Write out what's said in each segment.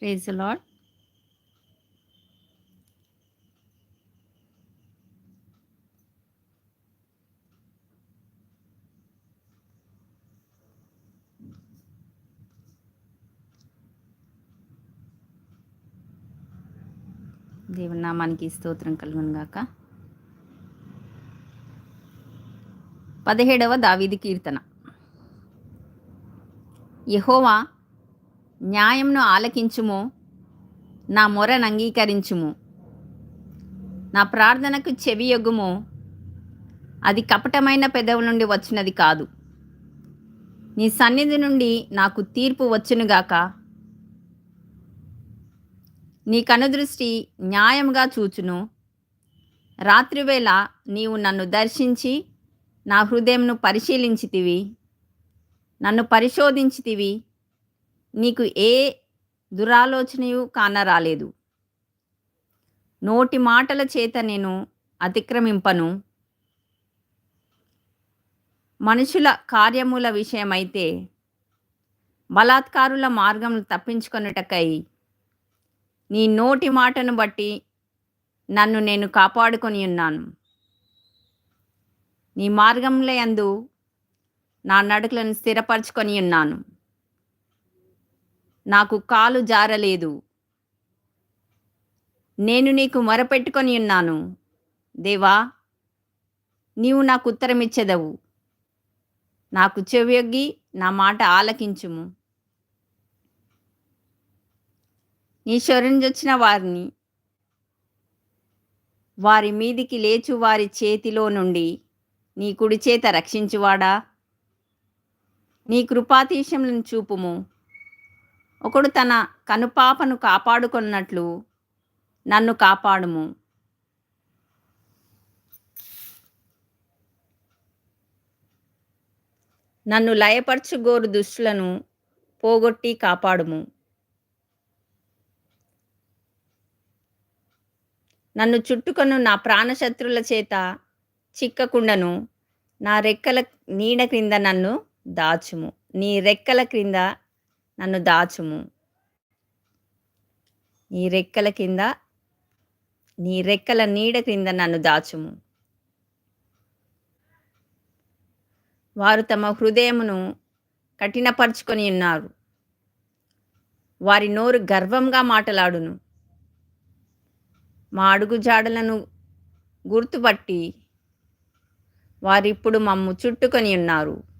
Praise lord దేవుని నామానికి స్తోత్రం కలుగును గాక. పదిహేడవ దావీది కీర్తన. యహోవా న్యాయంను ఆలకించుము నా మొరను అంగీకరించుము. నా ప్రార్థనకు చెవియొగ్గుము అది కపటమైన పెదవు నుండి వచ్చినది కాదు. నీ సన్నిధి నుండి నాకు తీర్పు వచ్చునుగాక. నీ కనుదృష్టి న్యాయంగా చూచును. రాత్రివేళ నీవు నన్ను దర్శించి నా హృదయంను పరిశీలించితివి నన్ను పరిశోధించితివి నీకు ఏ దురాలోచనయు కానరాలేదు. నోటి మాటల చేత నేను అతిక్రమింపను. మనుషుల కార్యముల విషయమైతే బలాత్కారుల మార్గం తప్పించుకొనుటకై నీ నోటి మాటను బట్టి నన్ను నేను కాపాడుకొని ఉన్నాను. నీ మార్గంలో యందు నా నడుకులను స్థిరపరచుకొని ఉన్నాను. నాకు కాలు జారలేదు. నేను నీకు మొరపెట్టుకొని ఉన్నాను. దేవా నీవు నాకు ఉత్తరమిచ్చెదవు. నాకు చెవియొగ్గి నా మాట ఆలకించుము. నీ శరణొచ్చిన వారిని వారి మీదికి లేచు వారి చేతిలో నుండి నీ కుడి చేత రక్షించువాడా? నీ కృపాతీశములను చూపుము. ఒకడు తన కనుపాపను కాపాడుకున్నట్లు నన్ను కాపాడుము. నన్ను లయపరచుగోరు దుష్టులను పోగొట్టి కాపాడుము. నన్ను చుట్టుకొను నా ప్రాణశత్రుల చేత చిక్కకుండను నా రెక్కల నీడ క్రింద నన్ను దాచుము. నీ రెక్కల క్రింద నన్ను దాచుము. నీ రెక్కల కింద నీ రెక్కల నీడ క్రింద నన్ను దాచుము. వారు తమ హృదయమును కఠినపరుచుకొని ఉన్నారు. వారి నోరు గర్వంగా మాటలాడును. మా అడుగు జాడలను గుర్తుపట్టి వారిప్పుడు మమ్ము చుట్టుకొని ఉన్నారు.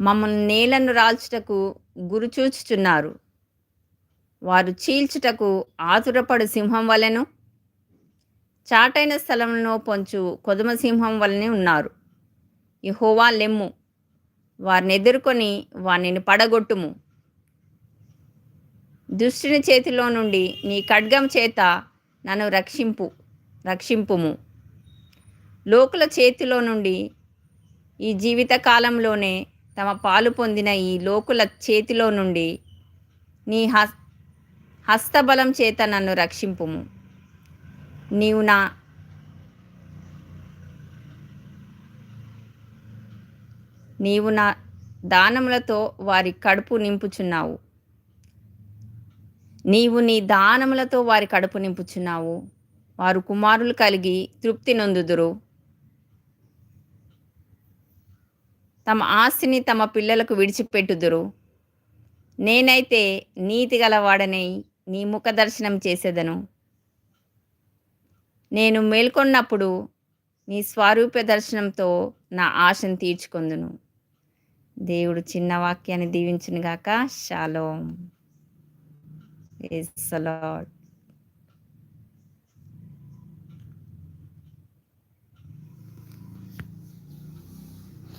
మమ్మల్ని నేలను రాల్చుటకు గురుచూచుచున్నారు వారు చీల్చుటకు ఆతురపడు సింహం వలెను చాటైన స్థలంలో పొంచు కొదుమ సింహం వలనే ఉన్నారు. యహోవా లెమ్ము వారిని ఎదుర్కొని వారిని పడగొట్టుము. దుష్టుని చేతిలో నుండి నీ ఖడ్గం చేత నన్ను రక్షింపు రక్షింపుము. లోకుల చేతిలో నుండి ఈ జీవిత కాలంలోనే తమ పాలు పొందిన ఈ లోకుల చేతిలో నుండి నీ హస్ హస్తబలం చేత నన్ను రక్షింపుము. నీవు నా నీవు నా దానములతో వారి కడుపు నింపుచున్నావు. నీవు నీ దానములతో వారి కడుపు నింపుచున్నావు. వారు కుమారులు కలిగి తృప్తి నొందుదురు. తమ ఆస్తిని తమ పిల్లలకు విడిచిపెట్టుదురు. నేనైతే నీతి గలవాడనై నీ ముఖ దర్శనం చేసేదను. నేను మేల్కొన్నప్పుడు నీ స్వరూప దర్శనంతో నా ఆశను తీర్చుకొందును. దేవుడు చిన్న వాక్యాన్ని దీవించునుగాక. Shalom is a lot